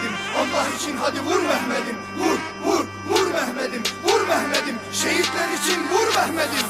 Mehmet'im. Allah için hadi vur Mehmet'im. Vur vur vur Mehmet'im. Vur Mehmet'im. Şehitler için vur Mehmet'im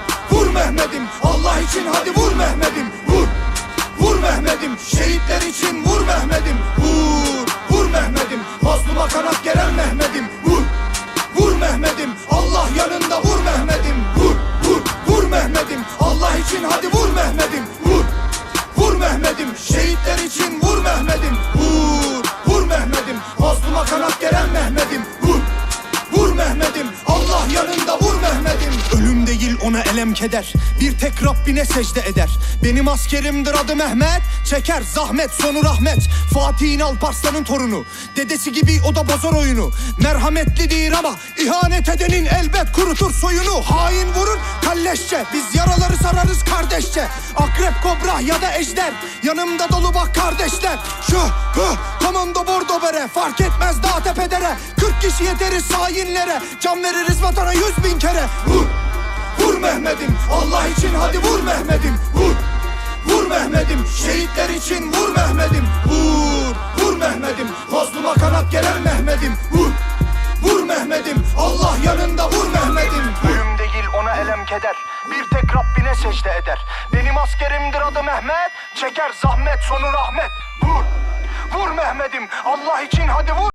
vur Mehmet'im Allah için hadi vur Mehmet'im. Vur vur Mehmet'im Şehitler için vur Mehmet'im. Vur vur Mehmet'im Mazluma kanat geren Mehmet'im. Vur vur Mehmet'im Allah yanında vur Mehmet'im. Vur vur vur Mehmet'im Allah için hadi vur Mehmet'im. Vur vur Mehmet'im Şehitler için vur Mehmet'im. Vur elem keder. Bir tek Rabbine secde eder. Benim askerimdir adı Mehmet. Çeker zahmet sonu rahmet. Fatih'in Alparslan'ın torunu. Dedesi gibi o da bozar oyunu. Merhametlidir ama ihanet edenin elbet kurutur soyunu. Hain vurur kalleşçe. Biz yaraları sararız kardeşçe. Akrep kobra ya da ejder. Yanımda dolu bak kardeşler. Şu hı komando bordo bere. Fark etmez dağ tepedere 40 kişi yeteriz hainlere Can veririz vatana yüz bin kere. Vur, vur Mehmet'im Allah için hadi vur Mehmet'im. Vur, vur Mehmet'im Şehitler için vur Mehmet'im. Vur, vur Mehmet'im Mazluma kanat gelen Mehmet'im. Vur, vur Mehmet'im Allah yanında vur Mehmet'im. Ölüm değil ona elem keder. Bir tek Rabbine secde eder. Benim askerimdir adı Mehmet Çeker zahmet sonu rahmet. Vur, vur Mehmet'im Allah için hadi vur